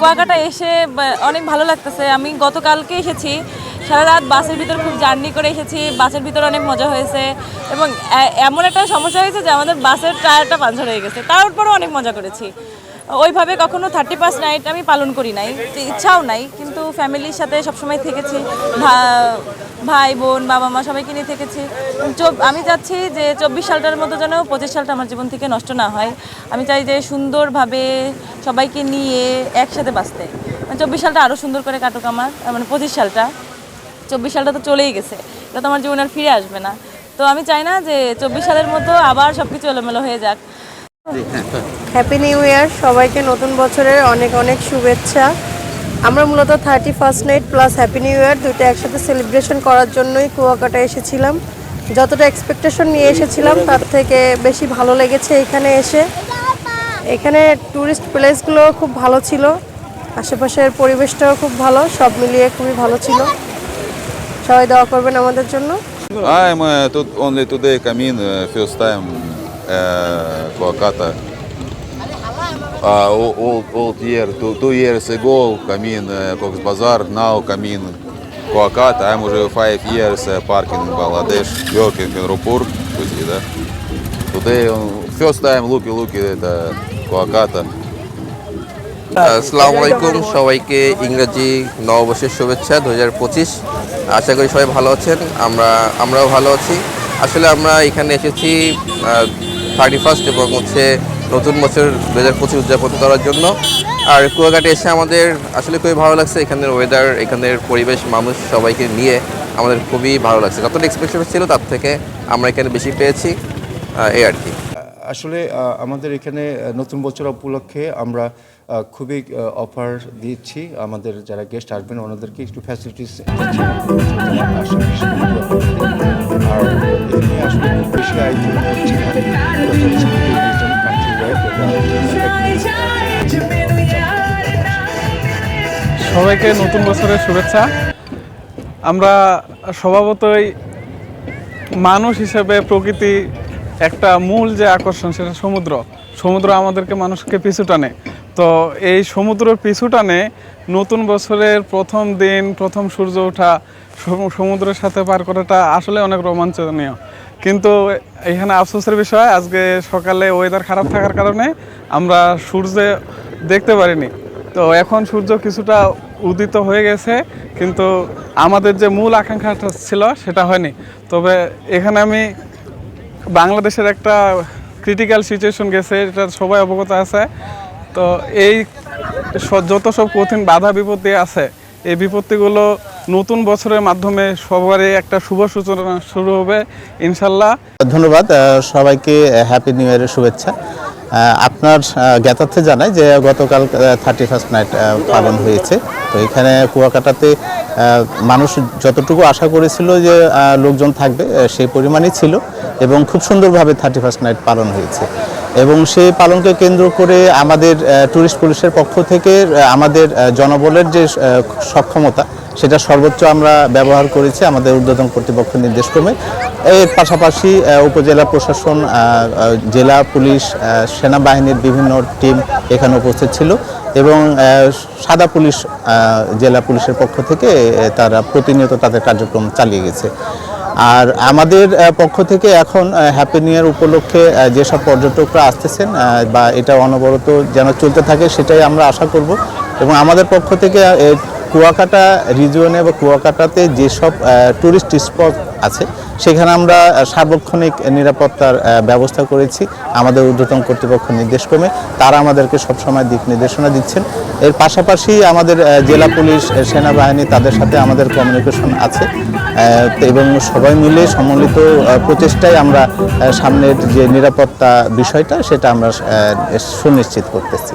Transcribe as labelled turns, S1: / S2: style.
S1: কুয়াকাটা এসে অনেক ভালো লাগতেছে। আমি গতকালকে এসেছি, সারা রাত বাসের ভিতর খুব জার্নি করে এসেছি, বাসের ভিতর অনেক মজা হয়েছে এবং এমন একটা সমস্যা হয়েছে যে আমাদের বাসের টায়ারটা পাঞ্চার হয়ে গেছে। তারপরও অনেক মজা করেছি। ওইভাবে কখনো থার্টি ফার্স্ট নাইট আমি পালন করি নাই, ইচ্ছাও নাই, কিন্তু ফ্যামিলির সাথে সবসময় থেকেছি। ভাই বোন বাবা মা সবাইকে নিয়ে থেকেছি। চব- আমি চাচ্ছি যে চব্বিশ সালটার মতো যেন পঁচিশ সালটা আমার জীবন থেকে নষ্ট না হয়। আমি চাই যে সুন্দরভাবে সবাইকে নিয়ে একসাথে বাঁচতে। মানে চব্বিশ সালটা আরও সুন্দর করে কাটুক আমার। মানে পঁচিশ সালটা। চব্বিশ সালটা তো চলেই গেছে। এটা তো আমার জীবনে আর ফিরে আসবে না। তো আমি চাই না যে চব্বিশ সালের মতো আবার সব কিছু এলোমেলো হয়ে যাক।
S2: হ্যাপি নিউ ইয়ার সবাইকে নতুন বছরের অনেক অনেক শুভেচ্ছা। আমরা মূলত thirty first night plus happy new year দুটো একসাথে সেলিব্রেশন করার জন্যই কুয়াকাটা এসেছিলাম। যতটা এক্সপেকটেশন নিয়ে এসেছিলাম তার থেকে বেশি ভালো লেগেছে এখানে এসে। এখানে ট্যুরিস্ট প্লেসগুলো খুব ভালো ছিল আশেপাশের পরিবেশটাও খুব ভালো সব মিলিয়ে খুবই ভালো ছিল। সবাই দোয়া করবেন আমাদের জন্য।
S3: I'm uh, to, only today uh, first time uh. Uh, old, old, old year, two, two years ago come in uh, Cox Bazar, now come in Kolkata. I'm уже five years uh, parking in Bangladesh, working in Rupur, you see, да? Today, uh, first time looky, looky at uh, Kolkata.
S4: আসসালামু আলাইকুম সবাইকে ইংরেজি নববর্ষের শুভেচ্ছা দু হাজার পঁচিশ আশা করি সবাই ভালো আছেন আমরা আমরাও ভালো আছি আসলে আমরা এখানে এসেছি থার্টি ফার্স্ট এবং হচ্ছে নতুন বছর দু হাজার পঁচিশ উদযাপন করার জন্য। আর কুয়াঘাটে এসে আমাদের আসলে খুবই ভালো লাগছে। এখানের ওয়েদার এখানের পরিবেশ, মানুষ সবাইকে নিয়ে আমাদের খুবই ভালো লাগছে। যতটা এক্সপেকটেশন ছিল তার থেকে আমরা এখানে বেশি পেয়েছি এই আর কি।
S5: আসলে আমাদের এখানে নতুন বছর উপলক্ষে আমরা খুবই অফার দিচ্ছি। আমাদের যারা গেস্ট আসবেন, ওনাদেরকে একটু ফ্যাসিলিটিস
S6: সবাইকে নতুন বছরের শুভেচ্ছা। আমরা স্বভাবতই মানুষ হিসেবে প্রকৃতি একটা মূল যে আকর্ষণ সেটা সমুদ্র। সমুদ্র আমাদেরকে মানুষকে পিছু টানে। তো এই সমুদ্রের পিছু টানে নতুন বছরের প্রথম দিন, প্রথম সূর্য ওঠা, সম- সমুদ্রের সাথে পার করাটা আসলে অনেক রোমাঞ্চনীয়। কিন্তু এখানে আফসোসের বিষয়, আজকে সকালে ওয়েদার খারাপ থাকার কারণে আমরা সূর্যে দেখতে পারিনি। তো এখন সূর্য কিছুটা উদিত হয়ে গেছে, কিন্তু আমাদের যে মূল আকাঙ্ক্ষাটা ছিল সেটা হয়নি। তবে এখানে আমি বাংলাদেশের একটা ক্রিটিক্যাল সিচুয়েশন গেছে, এটা সবাই অবগত আছে। তো এই যত সব কঠিন বাধা বিপত্তি আছে, এই বিপত্তিগুলো নতুন বছরের মাধ্যমে সবারই একটা শুভ সূচনা শুরু হবে, ইনশাল্লাহ।
S7: ধন্যবাদ সবাইকে হ্যাপি নিউ ইয়ারের শুভেচ্ছা। আপনার জ্ঞাতার্থে জানাই যে গতকাল থার্টি ফার্স্ট নাইট পালন হয়েছে। তো এখানে কুয়াকাটাতে মানুষ যতটুকু আশা করেছিল যে লোকজন থাকবে সেই পরিমাণই ছিল এবং খুব সুন্দরভাবে থার্টি ফার্স্ট নাইট পালন হয়েছে। এবং সেই পালনকে কেন্দ্র করে আমাদের ট্যুরিস্ট পুলিশের পক্ষ থেকে আমাদের জনবলের যে সক্ষমতা সেটা সর্বোচ্চ আমরা ব্যবহার করেছি আমাদের ঊর্ধ্বতন কর্তৃপক্ষ নির্দেশক্রমে। এর পাশাপাশি উপজেলা প্রশাসন জেলা পুলিশ সেনাবাহিনীর বিভিন্ন টিম এখানে উপস্থিত ছিল এবং সাদা পুলিশ জেলা পুলিশের পক্ষ থেকে তারা প্রতিনিয়ত তাদের কার্যক্রম চালিয়ে গেছে। আর আমাদের পক্ষ থেকে এখন হ্যাপি নিউ ইয়ার উপলক্ষে যেসব পর্যটকরা আসতেছেন বা এটা অনবরত যেন চলতে থাকে, সেটাই আমরা আশা করব। এবং আমাদের পক্ষ থেকে কুয়াকাটা রিজিয়নে বা কুয়াকাটাতে যেসব ট্যুরিস্ট স্পট আছে, সেখানে আমরা সার্বক্ষণিক নিরাপত্তার ব্যবস্থা করেছি আমাদের ঊর্ধ্বতন কর্তৃপক্ষ নির্দেশক্রমে। তারা আমাদেরকে সবসময় দিক নির্দেশনা দিচ্ছেন। এর পাশাপাশি আমাদের জেলা পুলিশ সেনাবাহিনী তাদের সাথে আমাদের কমিউনিকেশন আছে। এবং সবাই মিলে সম্মিলিত প্রচেষ্টায় আমরা সামনের যে নিরাপত্তা বিষয়টা, সেটা আমরা সুনিশ্চিত করতেছি।